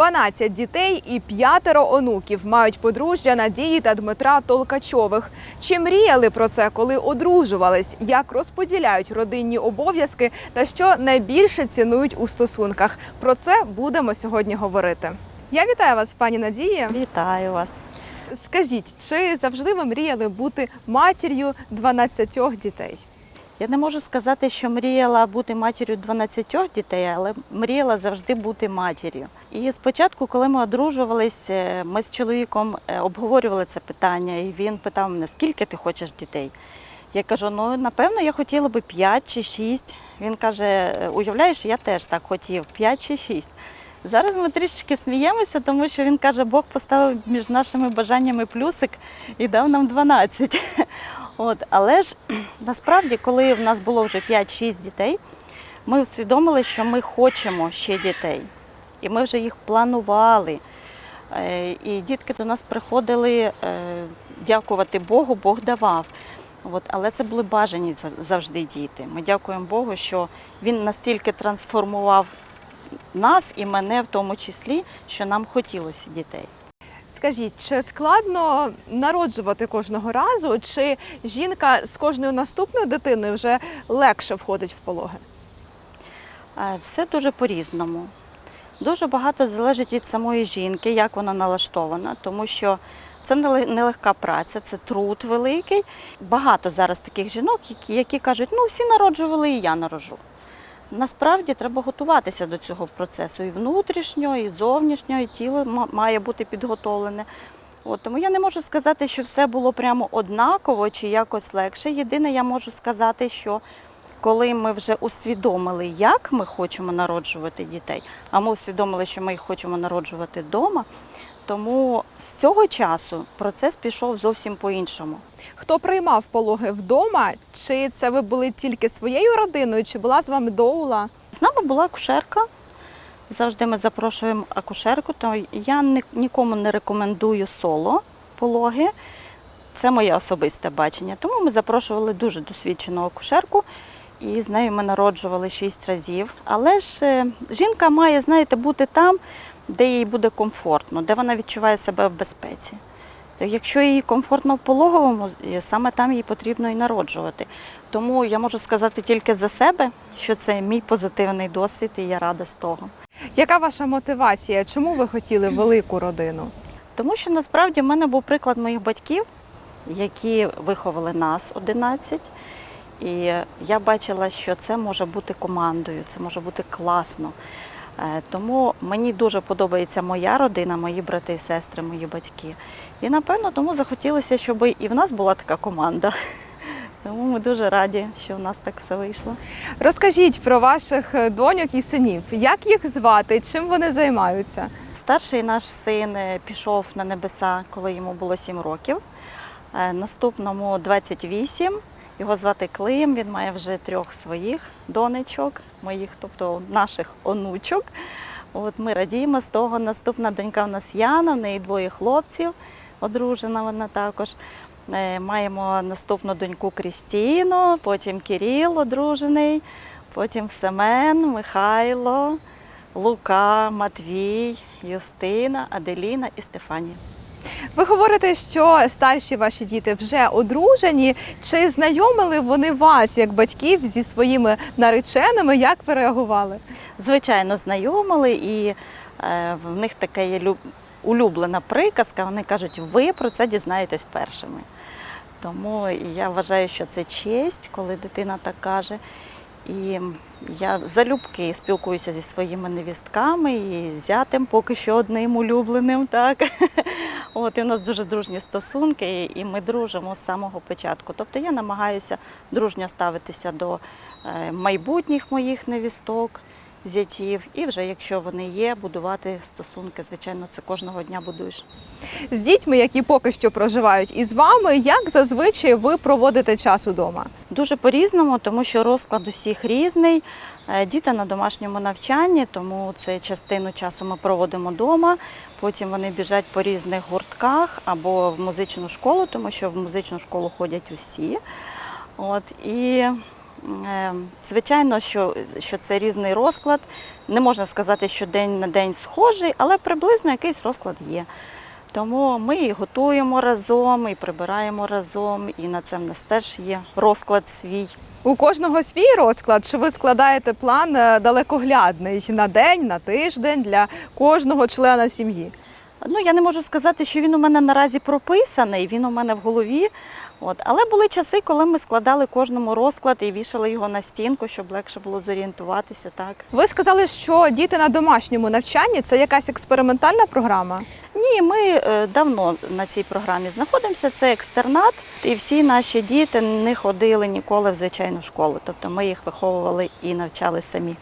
12 дітей і п'ятеро онуків мають подружжя Надії та Дмитра Толкачових. Чи мріяли про це, коли одружувались? Як розподіляють родинні обов'язки та що найбільше цінують у стосунках? Про це будемо сьогодні говорити. Я вітаю вас, пані Надія. Вітаю вас. Скажіть, чи завжди ви мріяли бути матір'ю 12 дітей? Я не можу сказати, що мріяла бути матір'ю 12 дітей, але мріяла завжди бути матір'ю. І спочатку, коли ми одружувались, е, ми з чоловіком е, обговорювали це питання, і він питав мене, скільки ти хочеш дітей. Я кажу, ну напевно, я хотіла би 5 чи 6. Він каже: «Е, уявляєш, я теж так хотів, 5 чи 6. Зараз ми трішечки сміємося, тому що він каже, Бог поставив між нашими бажаннями плюсик і дав нам 12. От, але ж насправді, коли в нас було вже 5-6 дітей, ми усвідомили, що ми хочемо ще дітей. І ми вже їх планували. Е, І дітки до нас приходили е, дякувати Богу, Бог давав. От, але це були бажані завжди діти. Ми дякуємо Богу, що він настільки трансформував нас і мене в тому числі, що нам хотілося дітей. Скажіть, чи складно народжувати кожного разу, чи жінка з кожною наступною дитиною вже легше входить в пологи? Е, Все дуже по-різному. Дуже багато залежить від самої жінки, як вона налаштована, тому що це нелегка праця, це труд великий. Багато зараз таких жінок, які, які кажуть, ну всі народжували, і я народжу. Насправді треба готуватися до цього процесу і внутрішнього, і зовнішнього, і тіло має бути підготовлене. От, тому я не можу сказати, що все було прямо однаково чи якось легше. Єдине, я можу сказати, що коли ми вже усвідомили, як ми хочемо народжувати дітей, а ми усвідомили, що ми їх хочемо народжувати вдома, тому з цього часу процес пішов зовсім по-іншому. Хто приймав пологи вдома? Чи це ви були тільки своєю родиною, чи була з вами доула? З нами була акушерка. Завжди ми запрошуємо акушерку, то я нікому не рекомендую соло пологи. Це моє особисте бачення. Тому ми запрошували дуже досвідчену акушерку, і з нею ми народжували шість разів. Але ж е, жінка має, знаєте, бути там, де їй буде комфортно, де вона відчуває себе в безпеці. Якщо їй комфортно в пологовому, е, саме там їй потрібно і народжувати. Тому я можу сказати тільки за себе, що це мій позитивний досвід, і я рада з того. Яка ваша мотивація? Чому ви хотіли велику родину? Тому що насправді в мене був приклад моїх батьків, які виховали нас 11. І я бачила, що це може бути командою, це може бути класно. Е, Тому мені дуже подобається моя родина, мої брати і сестри, мої батьки. І напевно тому захотілося, щоб і в нас була така команда. Тому ми дуже раді, що в нас так все вийшло. Розкажіть про ваших доньок і синів. Як їх звати? Чим вони займаються? Старший наш син е, пішов на небеса, коли йому було 7 років. Е, Наступному 28. Його звати Клим. Він має вже трьох своїх донечок, моїх, тобто наших онучок. От ми радіємо з того. Наступна донька в нас Яна, в неї двоє хлопців, одружена вона також. Е, Маємо наступну доньку Крістіну, потім Кирил одружений, потім Семен, Михайло, Лука, Матвій, Юстина, Аделіна і Стефанія. Ви говорите, що старші ваші діти вже одружені. Чи знайомили вони вас як батьків зі своїми нареченими? Як ви реагували? Звичайно, знайомили, і е, в них така є улюблена приказка. Вони кажуть, ви про це дізнаєтесь першими. Тому я вважаю, що це честь, коли дитина так каже. І я залюбки спілкуюся зі своїми невістками і зятем, поки що одним улюбленим. Так? От, і у нас дуже дружні стосунки, і ми дружимо з самого початку. Тобто я намагаюся дружньо ставитися до е, майбутніх моїх невісток, зятів, і вже якщо вони є, будувати стосунки. Звичайно, це кожного дня будуєш. З дітьми, які поки що проживають із вами, як зазвичай ви проводите час удома? Дуже по-різному, тому що розклад усіх різний. Е, Діти на домашньому навчанні, тому це частину часу ми проводимо вдома. Потім вони біжать по різних гуртках або в музичну школу, тому що в музичну школу ходять усі. От, і Звичайно, що, що це різний розклад. Не можна сказати, що день на день схожий, але приблизно якийсь розклад є. Тому ми і готуємо разом, і прибираємо разом, і на це в нас теж є розклад свій. У кожного свій розклад, чи ви складаєте план е, далекоглядний на день, на тиждень для кожного члена сім'ї? Ну, я не можу сказати, що він у мене наразі прописаний, він у мене в голові. От. Але були часи, коли ми складали кожному розклад і вішали його на стінку, щоб легше було зорієнтуватися. Так. Ви сказали, що діти на домашньому навчанні це якась експериментальна програма. Ні, ми е, давно на цій програмі знаходимося. Це екстернат, і всі наші діти не ходили ніколи в звичайну школу. Тобто ми їх виховували і навчали самі.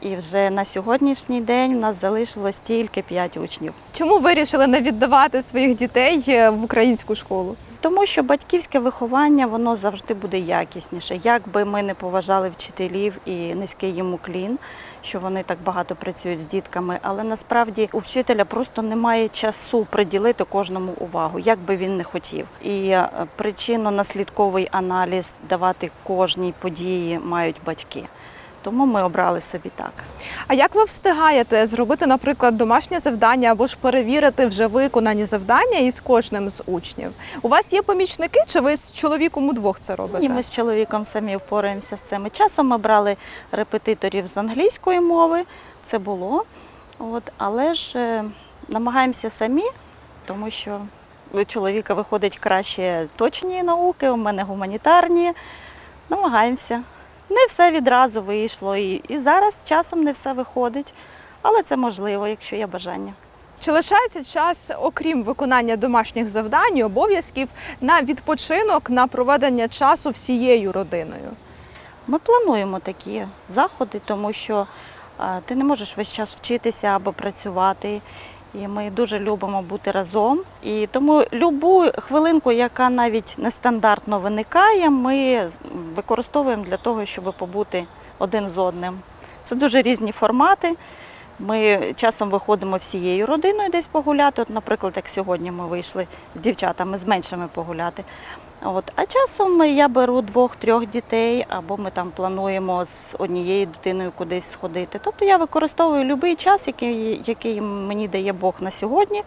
І вже на сьогоднішній день у нас залишилось тільки 5 учнів. Чому вирішили не віддавати своїх дітей е, в українську школу? Тому що батьківське виховання воно завжди буде якісніше. Як би ми не поважали вчителів і низький їм уклін, що вони так багато працюють з дітками, але насправді у вчителя просто немає часу приділити кожному увагу, як би він не хотів. І е, причинно-наслідковий аналіз давати кожній події мають батьки. Тому ми обрали собі так. А як ви встигаєте зробити, наприклад, домашнє завдання або ж перевірити вже виконані завдання із кожним з учнів? У вас є помічники, чи ви з чоловіком удвох це робите? Ні, ми з чоловіком самі впораємося з цим. Часом ми брали репетиторів з англійської мови, це було. От, але ж е, намагаємося самі, тому що у чоловіка виходить краще точні науки, у мене гуманітарні. Намагаємося. Не все відразу вийшло, і, і зараз часом не все виходить, але це можливо, якщо є бажання. Чи лишається час, окрім виконання домашніх завдань і обов'язків, на відпочинок, на проведення часу всією родиною? Ми плануємо такі заходи, тому що ти не можеш весь час вчитися або працювати. І ми дуже любимо бути разом. І тому любу хвилинку, яка навіть нестандартно виникає, ми використовуємо для того, щоб побути один з одним. Це дуже різні формати. Ми часом виходимо всією родиною десь погуляти. От, наприклад, як сьогодні ми вийшли з дівчатами, з меншими погуляти. От. А часом я беру двох-трьох дітей, або ми там плануємо з однією дитиною кудись сходити. Тобто я використовую будь-який час, який, який мені дає Бог на сьогодні,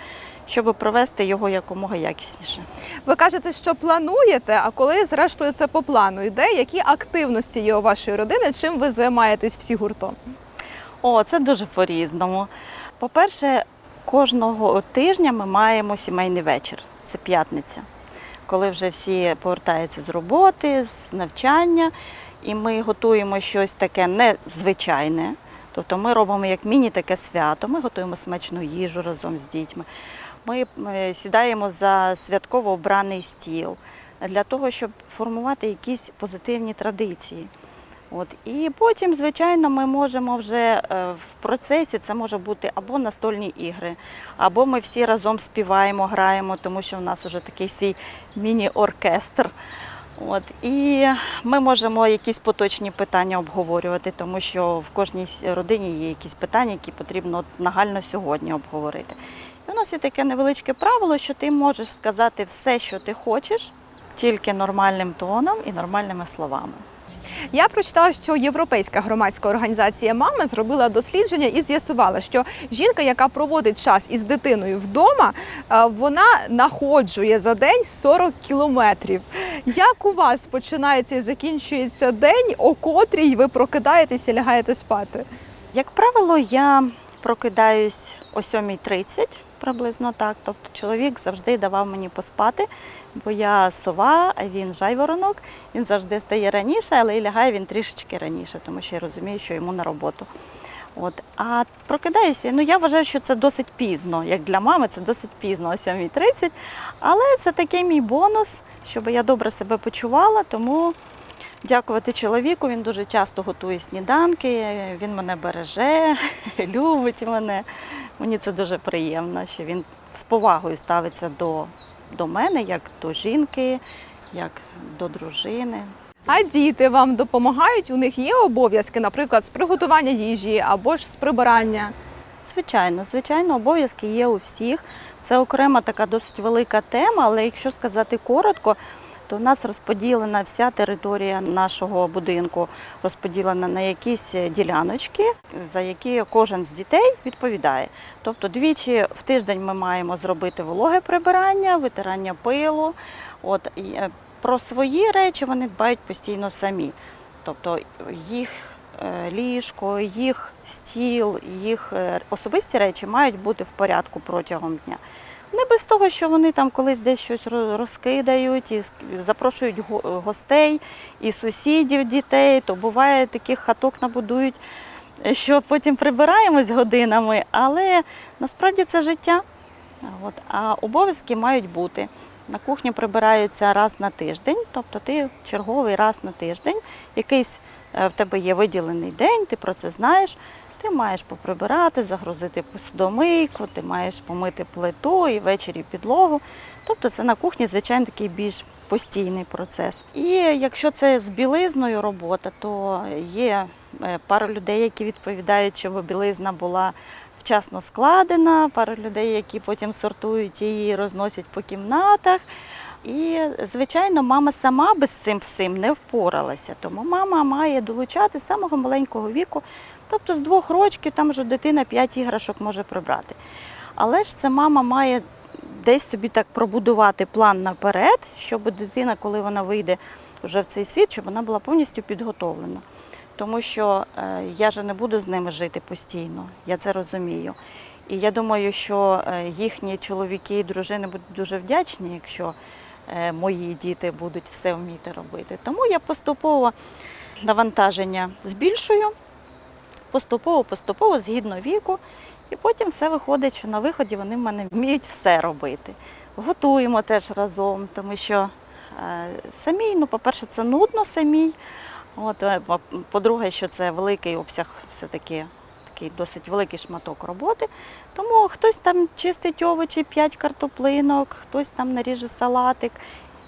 щоб провести його якомога якісніше. Ви кажете, що плануєте, а коли зрештою це по плану йде, які активності є у вашої родини, чим ви займаєтесь всі гуртом? О, це дуже по-різному. По-перше, кожного тижня ми маємо сімейний вечір. Це п'ятниця, коли вже всі повертаються з роботи, з навчання, і ми готуємо щось таке незвичайне. Тобто ми робимо як міні таке свято, ми готуємо смачну їжу разом з дітьми. Ми е, сідаємо за святково обраний стіл для того, щоб формувати якісь позитивні традиції. От. І потім, звичайно, ми можемо вже е, в процесі це може бути або настольні ігри, або ми всі разом співаємо, граємо, тому що в нас вже такий свій міні-оркестр. От. І ми можемо якісь поточні питання обговорювати, тому що в кожній родині є якісь питання, які потрібно нагально сьогодні обговорити. І у нас є таке невеличке правило, що ти можеш сказати все, що ти хочеш, тільки нормальним тоном і нормальними словами. Я прочитала, що Європейська громадська організація Мами зробила дослідження і з'ясувала, що жінка, яка проводить час із дитиною вдома, е, вона находжує за день 40 кілометрів. Як у вас починається і закінчується день, о котрій ви прокидаєтеся лягаєте спати? Як правило, я прокидаюсь о 7.30, приблизно так. Тобто чоловік завжди давав мені поспати, бо я сова, а він жайворонок. Він завжди стає раніше, але і лягає він трішечки раніше, тому що я розумію, що йому на роботу. От. А прокидаюся, ну я вважаю, що це досить пізно. Як для мами, це досить пізно, о 7.30. Але це такий мій бонус, щоб я добре себе почувала, тому дякувати чоловіку. Він дуже часто готує сніданки, він мене береже, любить мене. Мені це дуже приємно, що він з повагою ставиться до, до мене, як до жінки, як до дружини. А діти вам допомагають? У них є обов'язки, наприклад, з приготування їжі або ж з прибирання. Звичайно, звичайно, обов'язки є у всіх. Це окрема така досить велика тема, але якщо сказати коротко, Тобто у нас розподілена вся територія нашого будинку, розподілена на якісь е, діляночки, за які кожен з дітей відповідає. Тобто двічі в тиждень ми маємо зробити вологе прибирання, витирання пилу. От, е, про свої речі вони дбають постійно самі. Тобто їх е, ліжко, їх стіл, їх особисті речі мають бути в порядку протягом дня. Не без того, що вони там колись десь щось розкидають і запрошують гостей і сусідів дітей, то буває таких хаток набудують, е, що потім прибираємось годинами, але насправді це життя. От, а обов'язки мають бути. На кухні прибираються раз на тиждень, тобто ти черговий раз на тиждень, якийсь е, в тебе є виділений день, ти про це знаєш. Ти маєш поприбирати, загрузити посудомийку, ти маєш помити плиту і ввечері підлогу. Тобто це на кухні, звичайно, такий більш постійний процес. І якщо це з білизною робота, то є е, пара людей, які відповідають, щоб білизна була вчасно складена, пара людей, які потім сортують її, розносять по кімнатах. І, звичайно, мама сама без цим всім не впоралася. Тому мама має долучати з самого маленького віку, тобто з двох років там вже дитина п'ять іграшок може прибрати. Але ж це мама має десь собі так пробудувати план наперед, щоб дитина, коли вона вийде вже в цей світ, щоб вона була повністю підготовлена. Тому що е, я же не буду з ними жити постійно, я це розумію. І я думаю, що е, їхні чоловіки і дружини будуть дуже вдячні, якщо е, мої діти будуть все вміти робити. Тому я поступово навантаження збільшую, поступово, поступово, згідно віку. І потім все виходить, що на виході вони в мене вміють все робити. Готуємо теж разом, тому що е, самій, ну, по-перше, це нудно самій. От, е, по- по-друге, що це великий обсяг, все-таки такий досить великий шматок роботи. Тому хтось там чистить овочі, 5 картоплинок, хтось там наріже салатик.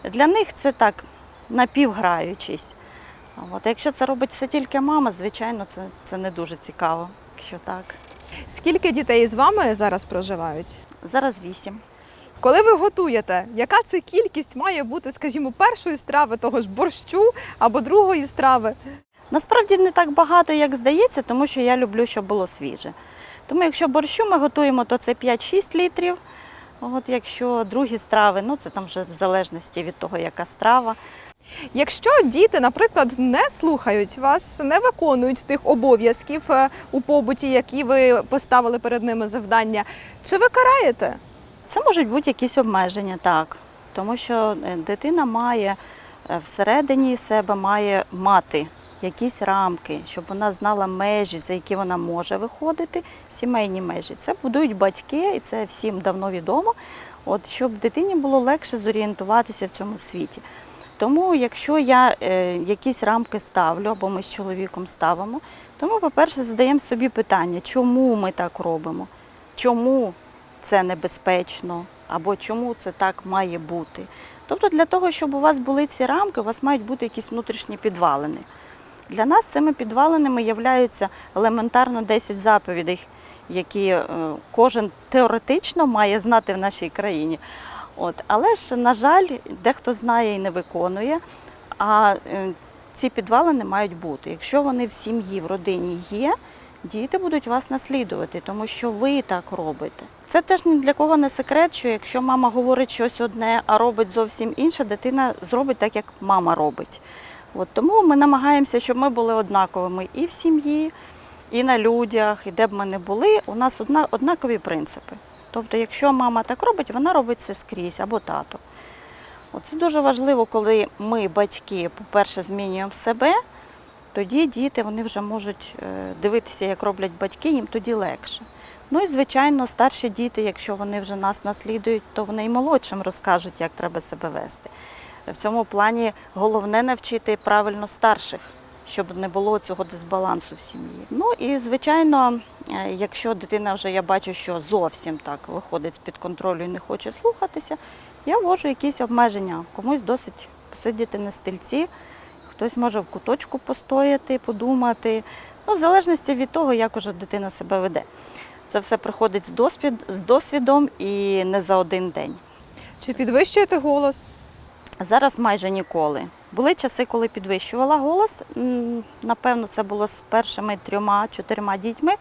Для них це так напівграючись. От, якщо це робить все тільки мама, звичайно, це, це не дуже цікаво, якщо так. Скільки дітей з вами зараз проживають? Зараз вісім. Коли ви готуєте, яка це кількість має бути, скажімо, першої страви того ж борщу або другої страви? Насправді не так багато, як здається, тому що я люблю, щоб було свіже. Тому якщо борщу ми готуємо, то це 5-6 літрів. От якщо другі страви, ну це там вже в залежності від того, яка страва. Якщо діти, наприклад, не слухають вас, не виконують тих обов'язків е, у побуті, які ви поставили перед ними завдання, чи ви караєте? Це можуть бути якісь обмеження, так. Тому що е, дитина має е, всередині себе має мати якісь рамки, щоб вона знала межі, за які вона може виходити, сімейні межі. Це будують батьки, і це всім давно відомо, от, щоб дитині було легше зорієнтуватися в цьому світі. Тому, якщо я е, якісь рамки ставлю, або ми з чоловіком ставимо, то ми, по-перше, задаємо собі питання, чому ми так робимо, чому це небезпечно, або чому це так має бути. Тобто, для того, щоб у вас були ці рамки, у вас мають бути якісь внутрішні підвалини. Для нас цими підвалинами являються елементарно 10 заповідей, які е, кожен теоретично має знати в нашій країні. От. Але ж, на жаль, дехто знає і не виконує. А е, ці підвалини мають бути. Якщо вони в сім'ї, в родині є, діти будуть вас наслідувати, тому що ви так робите. Це теж ні для кого не секрет, що якщо мама говорить щось одне, а робить зовсім інше, дитина зробить так, як мама робить. От тому ми намагаємося, щоб ми були однаковими і в сім'ї, і на людях, і де б ми не були, у нас одна, однакові принципи. Тобто, якщо мама так робить, вона робить це скрізь або тато. Це дуже важливо, коли ми, батьки, по-перше, змінюємо себе, тоді діти вони вже можуть е, дивитися, як роблять батьки, їм тоді легше. Ну і звичайно, старші діти, якщо вони вже нас наслідують, то вони і молодшим розкажуть, як треба себе вести. В цьому плані головне навчити правильно старших, щоб не було цього дисбалансу в сім'ї. Ну і звичайно, е, якщо дитина вже я бачу, що зовсім так виходить з-під контролю і не хоче слухатися, я ввожу якісь обмеження. Комусь досить посидіти на стільці, хтось може в куточку постояти, подумати. Ну, в залежності від того, як уже дитина себе веде. Це все приходить з, досвід, з досвідом і не за один день. Чи підвищуєте голос? Зараз майже ніколи. Були часи, коли підвищувала голос. Напевно, це було з першими трьома-чотирма дітьми.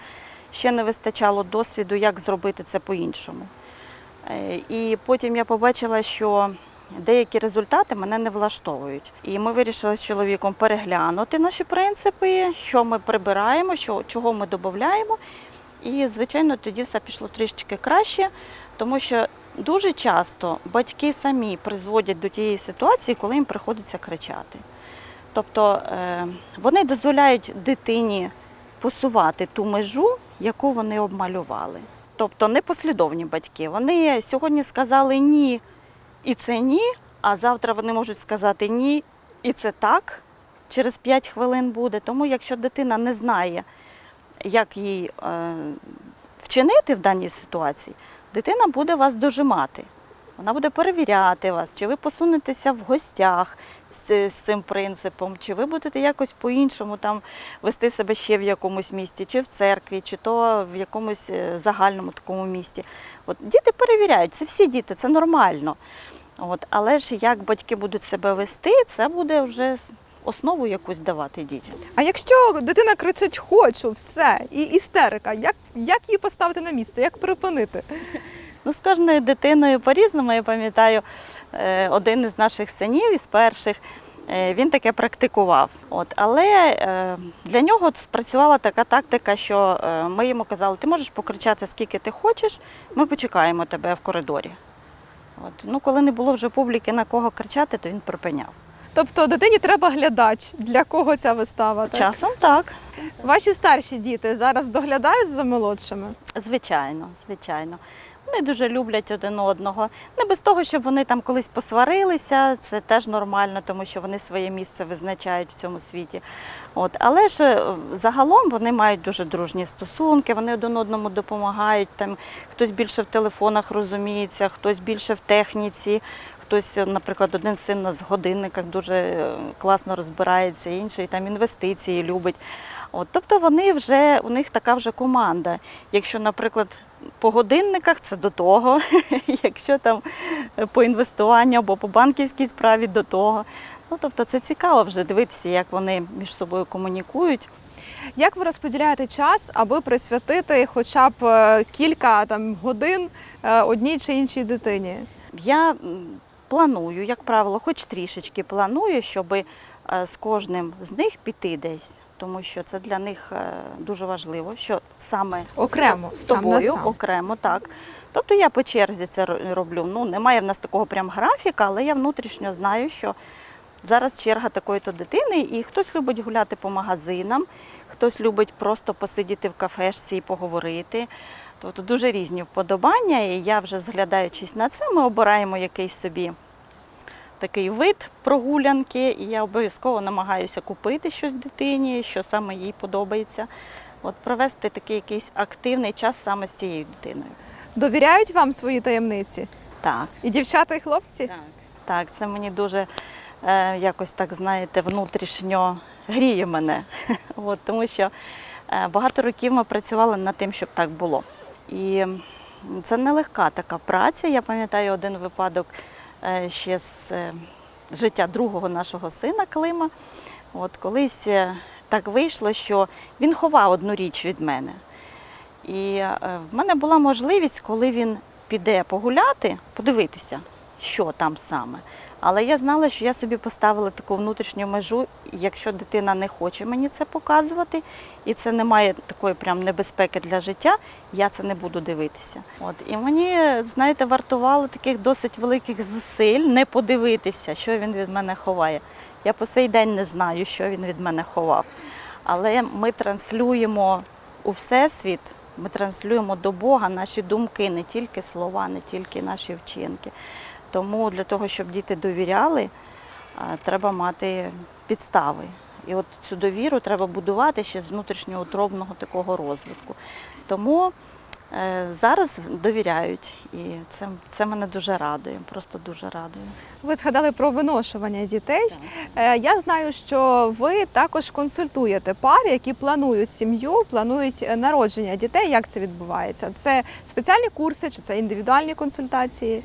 Ще не вистачало досвіду, як зробити це по-іншому. Е, І потім я побачила, що деякі результати мене не влаштовують. І ми вирішили з чоловіком переглянути наші принципи, що ми прибираємо, що, чого ми додаємо. І, звичайно, тоді все пішло трішечки краще, тому що дуже часто батьки самі призводять до тієї ситуації, коли їм приходиться кричати. Тобто е, вони дозволяють дитині посувати ту межу, яку вони обмалювали. Тобто непослідовні батьки. Вони сьогодні сказали ні, і це ні, а завтра вони можуть сказати ні, і це так. Через 5 хвилин буде. Тому якщо дитина не знає, як їй е, вчинити в даній ситуації, дитина буде вас дожимати. Вона буде перевіряти вас, чи ви посунетеся в гостях з, з цим принципом, чи ви будете якось по-іншому там вести себе ще в якомусь місті, чи в церкві, чи то в якомусь е, загальному такому місті. От діти перевіряють, це всі діти, це нормально. От, але ж як батьки будуть себе вести, це буде вже основу якусь давати дітям. А якщо дитина кричить хочу, все, і істерика, як, як її поставити на місце, як припинити? Ну, з кожною дитиною по-різному. Я пам'ятаю, е, один із наших синів із перших. е, Він таке практикував. От, але е, для нього спрацювала така тактика, що ми йому казали, ти можеш покричати скільки ти хочеш, ми почекаємо тебе в коридорі. От, ну, коли не було вже публіки на кого кричати, то він припиняв. Тобто дитині треба глядач, для кого ця вистава. Так? Часом так. Ваші старші діти зараз доглядають за молодшими. Звичайно, звичайно. Вони дуже люблять один одного. Не без того, щоб вони там колись посварилися, це теж нормально, тому що вони своє місце визначають в цьому світі. От. Але ж е, загалом вони мають дуже дружні стосунки, вони один одному допомагають. Там, хтось більше в телефонах розуміється, хтось більше в техніці. Хтось, наприклад, один син в годинниках дуже е, класно розбирається, інший там інвестиції любить. От, тобто вони вже у них така вже команда. Якщо, наприклад, по годинниках це до того, якщо там е, по інвестуванню або по банківській справі до того. Ну тобто це цікаво вже дивитися, як вони між собою комунікують. Як ви розподіляєте час, аби присвятити хоча б е, кілька там годин одній чи іншій дитині? Я планую, як правило, хоч трішечки планую, щоб з кожним з них піти десь. Тому що це для них е, дуже важливо, що саме Окремо, з сам тобою, сам. окремо, так. Тобто я по черзі це роблю. Ну, немає в нас такого прям графіка, але я внутрішньо знаю, що зараз черга такої-то дитини, і хтось любить гуляти по магазинам, хтось любить просто посидіти в кафешці і поговорити. Тобто дуже різні вподобання, і я вже зглядаючись на це, ми обираємо якийсь собі такий вид прогулянки, і я обов'язково намагаюся купити щось дитині, що саме їй подобається. От провести такий якийсь активний час саме з цією дитиною. Довіряють вам свої таємниці? Так, І дівчата, і хлопці? так. Так, це мені дуже е, якось так, знаєте, внутрішньо гріє мене. От, тому що е, багато років ми працювали над тим, щоб так було. І це нелегка така праця. Я пам'ятаю один випадок е, ще з е, життя другого нашого сина Клима. От колись е, так вийшло, що він ховав одну річ від мене. І в мене була можливість, коли він піде погуляти, подивитися, що там саме. Але я знала, що я собі поставила таку внутрішню межу, якщо дитина не хоче мені це показувати, і це не має такої прям небезпеки для життя, я це не буду дивитися. От і мені, знаєте, вартувало таких досить великих зусиль не подивитися, що він від мене ховає. Я по сей день не знаю, що він від мене ховав. Але ми транслюємо у всесвіт, ми транслюємо до Бога наші думки, не тільки слова, не тільки наші вчинки. Тому для того, щоб діти довіряли, треба мати підстави. І от цю довіру треба будувати ще з внутрішньоутробного такого розвитку. Тому е, зараз довіряють, і це, це мене дуже радує, просто дуже радує. Ви згадали про виношування дітей. Е, Я знаю, що ви також консультуєте пари, які планують сім'ю, планують е, народження дітей. Як це відбувається? Це спеціальні курси чи це індивідуальні консультації?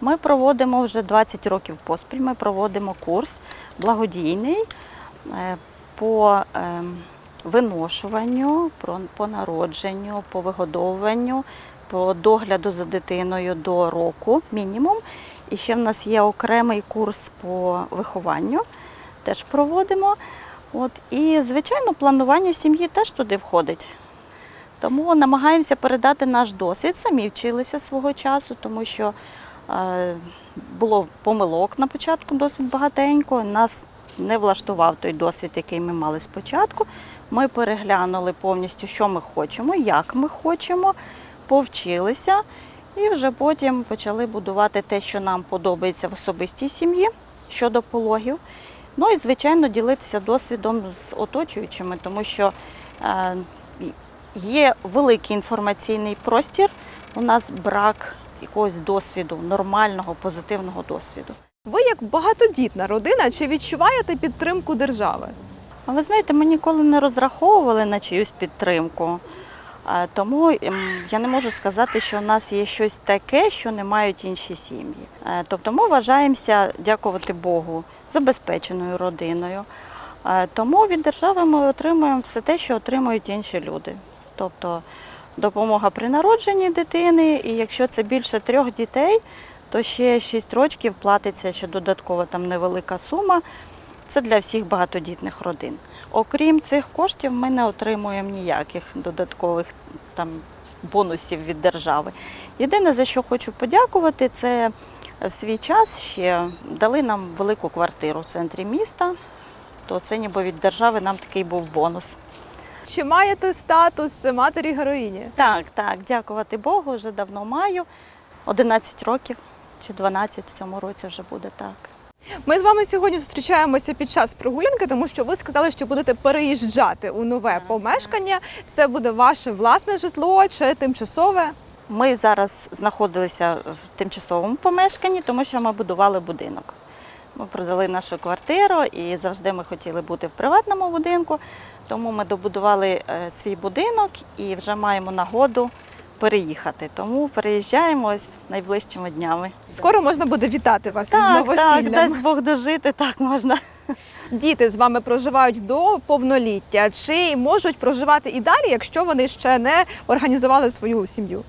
Ми проводимо вже 20 років поспіль. Ми проводимо курс благодійний е, по е, виношуванню, по народженню, по вигодовуванню, по догляду за дитиною до року мінімум. І ще в нас є окремий курс по вихованню, теж проводимо. От, і, звичайно, планування сім'ї теж туди входить. Тому намагаємося передати наш досвід. Самі вчилися свого часу, тому що було помилок на початку досить багатенько. Нас не влаштував той досвід, який ми мали спочатку. Ми переглянули повністю, що ми хочемо, як ми хочемо, повчилися і вже потім почали будувати те, що нам подобається в особистій сім'ї щодо пологів. Ну і, звичайно, ділитися досвідом з оточуючими, тому що е, є великий інформаційний простір, у нас брак якогось досвіду, нормального, позитивного досвіду. Ви як багатодітна родина, чи відчуваєте підтримку держави? А ви знаєте, ми ніколи не розраховували на чиюсь підтримку. Тому ем, я не можу сказати, що в нас є щось таке, що не мають інші сім'ї. Е, Тобто ми вважаємося, дякувати Богу, забезпеченою родиною. Е, Тому від держави ми отримуємо все те, що отримують інші люди. Тобто допомога при народженні дитини, і якщо це більше трьох дітей, то ще 6 років платиться ще додаткова там невелика сума. Це для всіх багатодітних родин. Окрім цих коштів, ми не отримуємо ніяких додаткових там бонусів від держави. Єдине, за що хочу подякувати, це в свій час ще дали нам велику квартиру в центрі міста. То це ніби від держави нам такий був бонус. Чи маєте статус матері героїні? Так, так, дякувати Богу, вже давно маю. 11 років чи 12 в цьому році вже буде так. Ми з вами сьогодні зустрічаємося під час прогулянки, тому що ви сказали, що будете переїжджати у нове помешкання. Це буде ваше власне житло чи тимчасове? Ми зараз знаходилися в тимчасовому помешканні, тому що ми будували будинок. Ми продали нашу квартиру і завжди ми хотіли бути в приватному будинку. Тому ми добудували е, свій будинок і вже маємо нагоду переїхати. Тому переїжджаємо ось найближчими днями. Скоро можна буде вітати вас Так, так, новосіллям. дасть Бог дожити, так можна. Діти з вами проживають до повноліття. Чи можуть проживати і далі, якщо вони ще не організували свою сім'ю?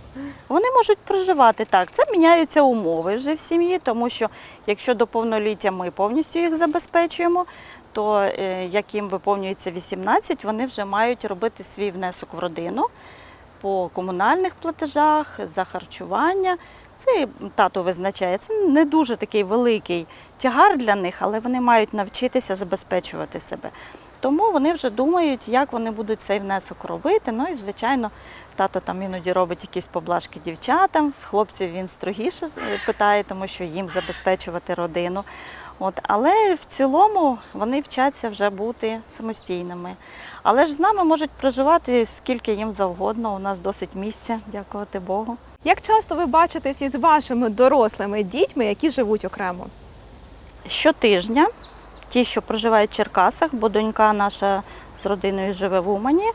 Вони можуть проживати так. Це міняються умови вже в сім'ї, тому що якщо до повноліття ми повністю їх забезпечуємо, то е, як їм виповнюється 18, вони вже мають робити свій внесок в родину по комунальних платежах, за харчування. Це тато визначає. Це не дуже такий великий тягар для них, але вони мають навчитися забезпечувати себе. Тому вони вже думають, як вони будуть цей внесок робити. Ну і звичайно, тато там іноді робить якісь поблажки дівчатам. З хлопців він строгіше е, питає, тому що їм забезпечувати родину. От, але в цілому вони вчаться вже бути самостійними. Але ж з нами можуть проживати скільки їм завгодно. У нас досить місця, дякувати Богу. Як часто ви бачитесь із вашими дорослими дітьми, які живуть окремо? Щотижня ті, що проживають в Черкасах, бо донька наша з родиною живе в Умані.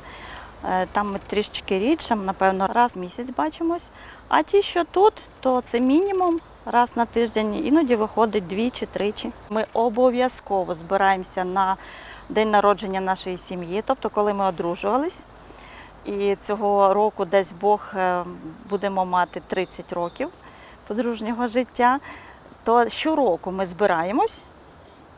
е, Там ми трішечки рідше, напевно, раз в місяць бачимось. А ті, що тут, то це мінімум раз на тиждень, іноді виходить двічі, тричі. Ми обов'язково збираємося на день народження нашої сім'ї, тобто коли ми одружувались. І цього року десь Бог е, будемо мати 30 років подружнього життя. То щороку ми збираємось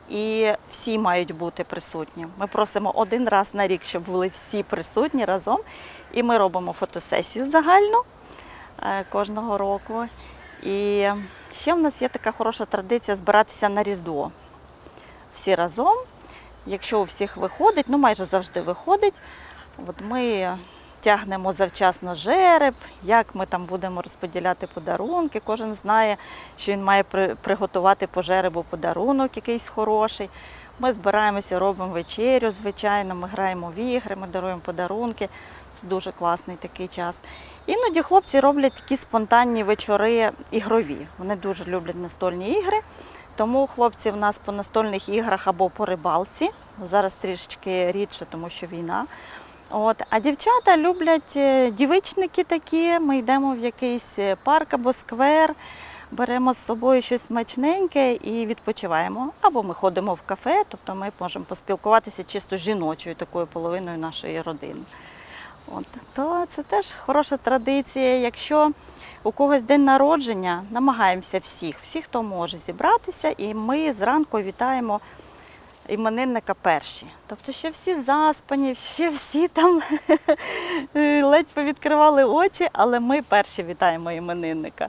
і всі мають бути присутні. Ми просимо один раз на рік, щоб були всі присутні разом. І ми робимо фотосесію загальну е, кожного року. І ще в нас є така хороша традиція збиратися на Різдво. Всі разом. Якщо у всіх виходить, ну майже завжди виходить. От ми тягнемо завчасно жереб, як ми там будемо розподіляти подарунки. Кожен знає, що він має приготувати по жеребу подарунок якийсь хороший. Ми збираємося, робимо вечерю, звичайно, ми граємо в ігри, ми даруємо подарунки. Це дуже класний такий час. Іноді хлопці роблять такі спонтанні вечори ігрові. Вони дуже люблять настольні ігри. Тому хлопці в нас по настольних іграх або по рибалці. Зараз трішечки рідше, тому що війна. От. А дівчата люблять е, дівичники такі. Ми йдемо в якийсь е, парк або сквер, беремо з собою щось смачненьке і відпочиваємо. Або ми ходимо в кафе, тобто ми можемо поспілкуватися чисто жіночою такою половиною нашої родини. От, то це теж хороша традиція. Якщо у когось день народження, намагаємося всіх, всіх, хто може зібратися, і ми зранку вітаємо іменинника перші. Тобто ще всі заспані, ще всі там ледь повідкривали очі, але ми перші вітаємо іменинника.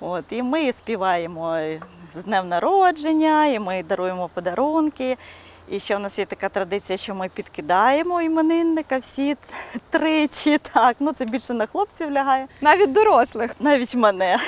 От, і ми співаємо з днем народження, і ми даруємо подарунки. І ще в нас є така традиція, що ми підкидаємо іменинника всі тричі. Так, ну це більше на хлопців лягає Навіть дорослих. навіть мене.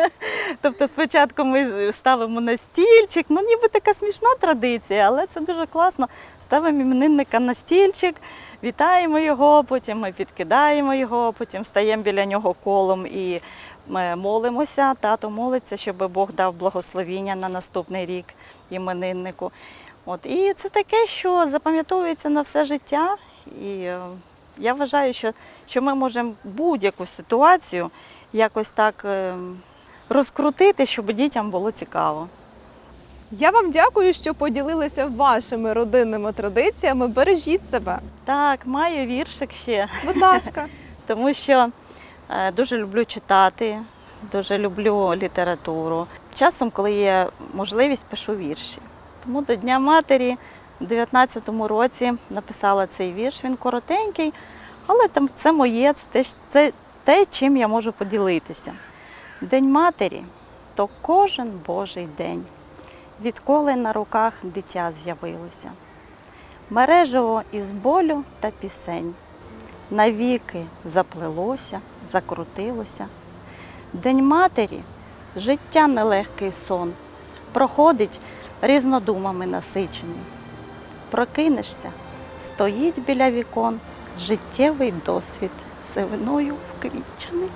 Тобто спочатку ми ставимо на стільчик, ну ніби така смішна традиція, але це дуже класно. Ставимо іменинника на стільчик, вітаємо його, потім ми підкидаємо його, потім стаємо біля нього колом і ми молимося. Тато молиться, щоб Бог дав благословіння на наступний рік імениннику. От, і це таке, що запам'ятовується на все життя. І е, я вважаю, що, що ми можемо будь-яку ситуацію якось так е, розкрутити, щоб дітям було цікаво. Я вам дякую, що поділилися вашими родинними традиціями. Бережіть себе. Так, маю віршик ще, Будь ласка. тому що е, дуже люблю читати, дуже люблю літературу. Часом, коли є можливість, пишу вірші. Тому до Дня матері у 19-му році написала цей вірш. Він коротенький, але це моє, це це те, чим я можу поділитися. День матері то кожен Божий день, відколи на руках дитя з'явилося. Мережево із болю та пісень навіки заплелося, закрутилося. День матері життя нелегкий сон, проходить різнодумами насичений. Прокинешся, стоїть біля вікон життєвий досвід сивиною вквічений.